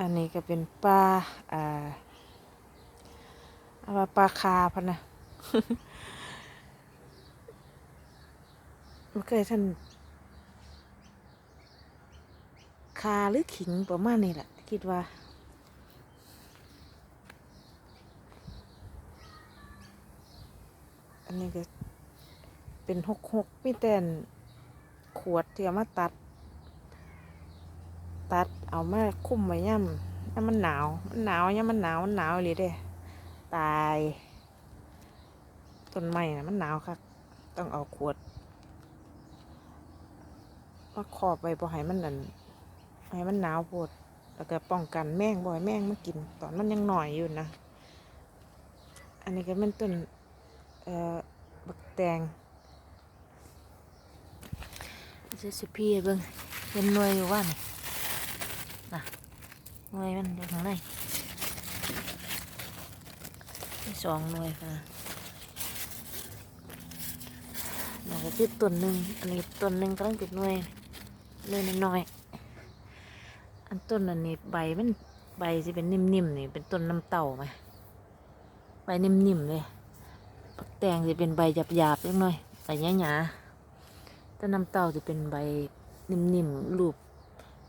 อันนี้ก็เป็นปลาอ่าเอาว่าปลาคาพะนะมันเคยท่านคาหรือขิงประมาณนี้แหละคิดว่าอันนี้ก็เป็นหกหกมีแต่นขวดที่เอามาตัด ตัดเอามาคุ้มไว้ย่ำย่ำมันหนาวมันหนาวย่ำมันหนาวมันหนาวเลยเด้ตายต้นไม้นะมันหนาวครับต้องเอาขวดมาขอบไว้บ่ให้มันนั่นให้มันหนาวโพดแล้วก็ป้องกันแมงบ่ให้แมงมากิน ตอนมันยังหน่อยอยู่นะ อันนี้ก็เป็นต้นเอ่อบักแตงจะสิพี่เบิ่งเป็นหน่วยอยู่ว่านี่ น่ะหน่วยมันอยู่ข้างในมีสองหน่วยค่ะแล้วก็คือต้นหนึ่งอันนี้ต้นหนึ่งกำลังเป็นหน่วยหน่วยน้อยๆอันต้นอันนี้ใบมันใบจะเป็นนิ่มๆนี่เป็นต้นน้ำเต่าไหมใบนิ่มๆเลยปักแตงจะเป็นใบหยาบๆเล็กน้อยใบหยาๆแต่น้ำเต้าจะเป็นใบนิ่มๆรูป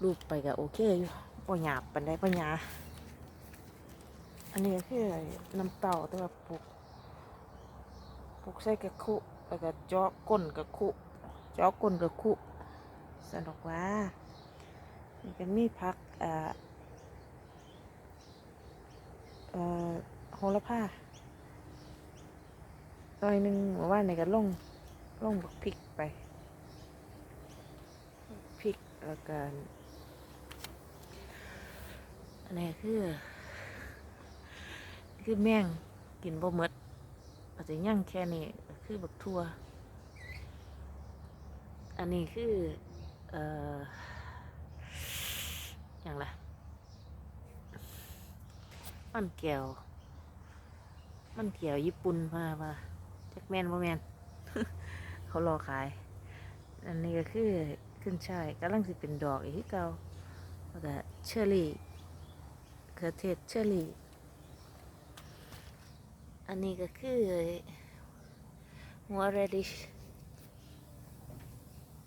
รูปไปก็โอเคอยู่ พอหยาบปันได้พอหยาอันนี้ก็คือน้ำเต้าแต่ว่าปลูกปลูกใส่กระคุแล้วก็เจาะก้นกระคุเจาะก้นกระคุสนุกว่านี่ก็มีพักเอ่อเอ่อโหระพาหน่อยหนึงเมื่อว่านในก็ลงลงบักพริกไปพริกแล้วก็ อันนี้คือ คือแมงกินบ่หมดอาจจะย่างแค่นี้คือบักทั่ว อันนี้คือ เอ่ออย่างไรมันแก้ว มันเกี่ยวญี่ปุ่นมาว่าจักแมนบ่แมนเขารอขาย อันนี้ก็คือขึ้นช่ายกำลังสิเป็นดอกอีกคือเก่าแล้วก็เชอร์รี่ เครือเทศเชอรี่ อันนี้ก็คือหัวเรดิช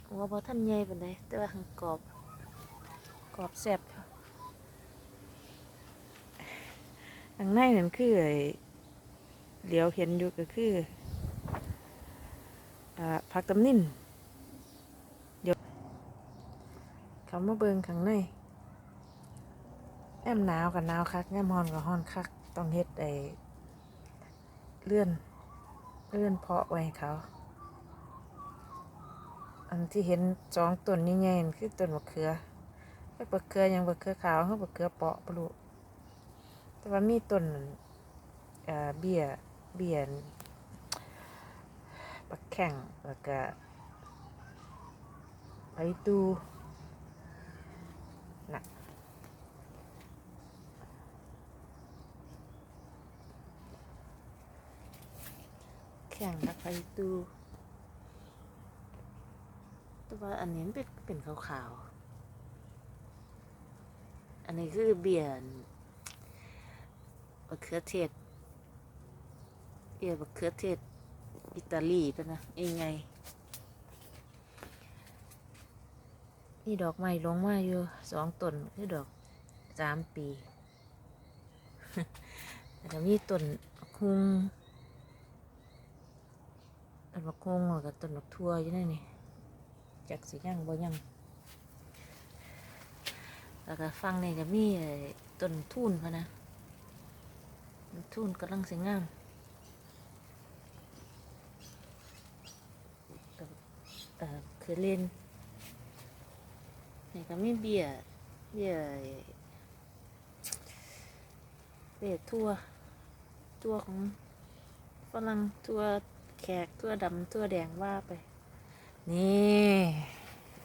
หัวบอท่านใหญ่ปานใดแต่ว่าหังกรอบกรอบแซ่บข้างในนั่นคือเหลียวเห็นอยู่ก็คือผักตำนินเดี๋ยวเขามาเบิงข้างใน แอมหนาวกับหนาวคักแอมฮอนกับฮอนคัก ต้องเฮ็ดไอ้เลื่อน เลื่อนเพาะไว้เขา อันที่เห็นสองต้นใหญ่ๆนั่นคือต้นมะเขือไอ้บักเขือยังบักเขือขาวเขาบักเขือเปาะปลูกแต่ว่ามีต้นเอ่อเบี้ย เบี้ยนบักแข่งแล้วก็ใบตูน่ะแข่งกับใบตูแต่ว่าอันนี้เป็นเป็นขาวๆ อันนี้คือเบียร์มะเขือเทศเบียร์มะเขือเทศอิตาลีปะนะยังไงนี่ดอกไม้ลงมาอยู่สองต้นคือดอกสามปีแล้วก็มีต้นคุง ต้นมะคุงแล้วก็ต้นมะทั่วอยู่นั่นนี่จักสิยังบ่ยังแล้วก็ฟังนี่ก็มีต้นทุนพะนะทุนกำลังสิงามเอ่อคือเล่นนี่ก็มีเบียเบียเบียทั่วทัวของฝรั่งทัว แขกทั่วดำทั่วแดงว่าไป นี่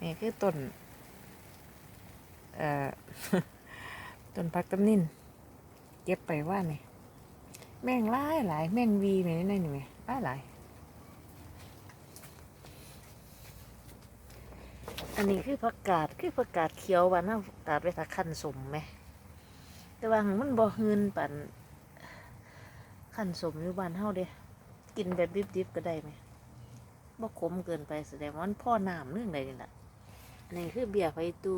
นี่คือต้นเอ่อต้นพักตำนินเก็บไปว่านี่แม่งหลายหลายแม่งวีแม่นี่นี่แม่หลายหลายอันนี้คือผักกาดคือผักกาดเขียวบ้านเรากาดไปถ้าคั้นสมไหมแต่ว่ามันบ่หืนปั่นขันสมอยู่บ้านเฮาเด้ กินแบบดิบๆก็ได้ไหมบ่ขมเกินไปแสดงว่ามันพ่อน้ำเรื่องใดนี่แหละอันนี้คือเบียร์ไฟตู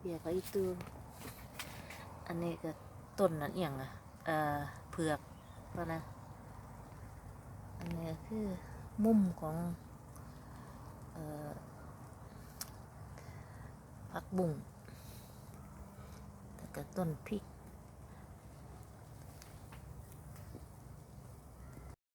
เบียร์ไฟตูอันนี้ก็ต้นนั่นเอียงอะเอ่อเผือกป่ะนะ อันนี้คือมุมของเอ่อผักบุ้งแล้วก็ต้นพริก